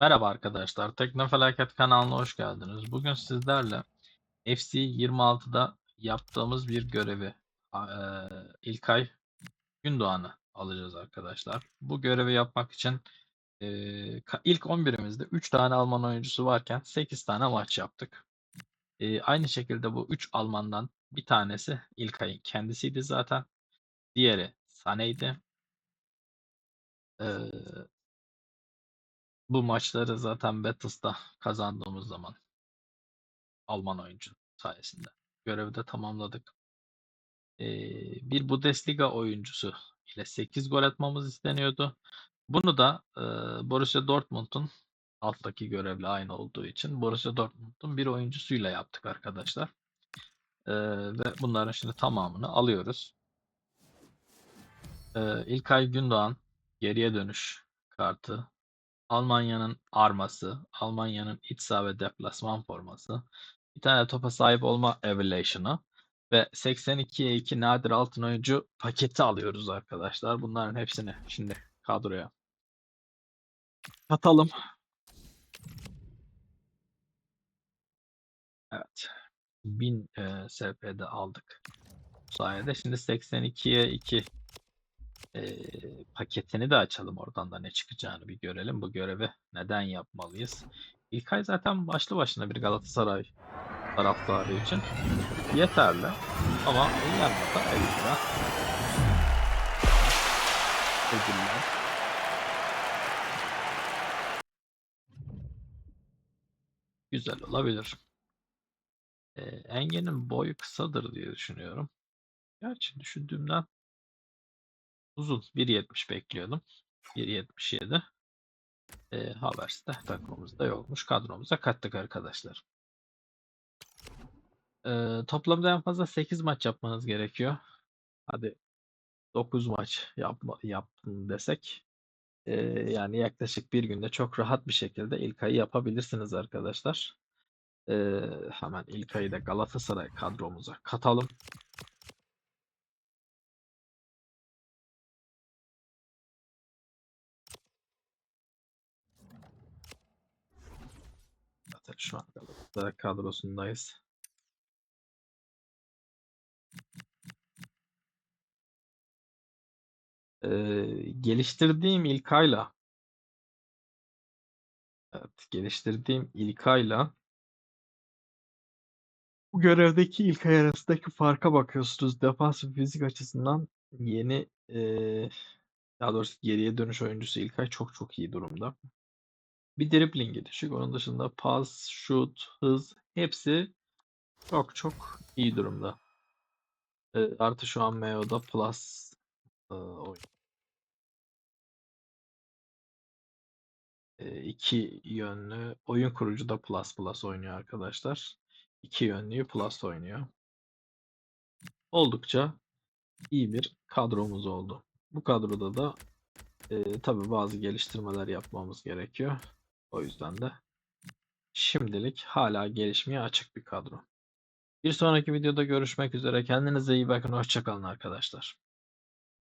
Merhaba arkadaşlar, Teknofelaket kanalına hoş geldiniz. Bugün sizlerle FC 26'da yaptığımız bir görevi eee, İlkay Gündoğan'ı alacağız arkadaşlar. Bu görevi yapmak için ka- ilk 11'imizde 3 tane Alman oyuncusu varken 8 tane maç yaptık. Eee, aynı şekilde bu 3 Alman'dan bir tanesi İlkay'ın kendisiydi zaten. Diğeri Sané'ydi. Bu maçları zaten Battles'ta kazandığımız zaman Alman oyuncu sayesinde görevi de tamamladık. Ee, bir Bundesliga oyuncusu ile 8 gol atmamız isteniyordu. Bunu da e, Borussia Dortmund'un alttaki görevle aynı olduğu için Borussia Dortmund'un bir oyuncusuyla yaptık arkadaşlar. Ee, ve bunların şimdi tamamını alıyoruz. Ee, İlkay Gündoğan geriye dönüş kartı. Almanya'nın arması, Almanya'nın iç saha ve deplasman forması, bir tane topa sahip olma evaluation'ı ve 82'ye 2 nadir altın oyuncu paketi alıyoruz arkadaşlar. Bunların hepsini şimdi kadroya katalım. Evet. 1000 e, SP'de aldık. Bu sayede şimdi 82'ye 2 e, paketini de açalım oradan da ne çıkacağını bir görelim. Bu görevi neden yapmalıyız? İlkay zaten başlı başına bir Galatasaray taraftarı için yeterli. Ama yanında da 50 lira ödüller. Güzel olabilir. Ee, Engen'in boyu kısadır diye düşünüyorum. Gerçi düşündüğümden uzun. 1.70 bekliyordum. 1.77. Ee, Havers'te takımımızda yokmuş. Kadromuza kattık arkadaşlar. Ee, toplamda en fazla 8 maç yapmanız gerekiyor. Hadi 9 maç yapma, yaptın desek. ee, yani yaklaşık bir günde çok rahat bir şekilde ilk ayı yapabilirsiniz arkadaşlar. Ee, hemen ilk ayı da Galatasaray kadromuza katalım. Zaten şu an Galatasaray kadrosundayız. Ee, geliştirdiğim İlkay'la evet, geliştirdiğim İlkay'la bu görevdeki İlkay arasındaki farka bakıyorsunuz. Defans ve fizik açısından yeni ee, daha doğrusu geriye dönüş oyuncusu İlkay çok çok iyi durumda. Bir driblingi düşük. Onun dışında pas, şut, hız hepsi çok çok iyi durumda. Ee, artı şu an MEO'da plus ee, oyun. Ee, iki yönlü oyun kurucu da plus plus oynuyor arkadaşlar. İki yönlüyü plus oynuyor. Oldukça iyi bir kadromuz oldu. Bu kadroda da e, tabii bazı geliştirmeler yapmamız gerekiyor. O yüzden de şimdilik hala gelişmeye açık bir kadro. Bir sonraki videoda görüşmek üzere. Kendinize iyi bakın. Hoşçakalın arkadaşlar.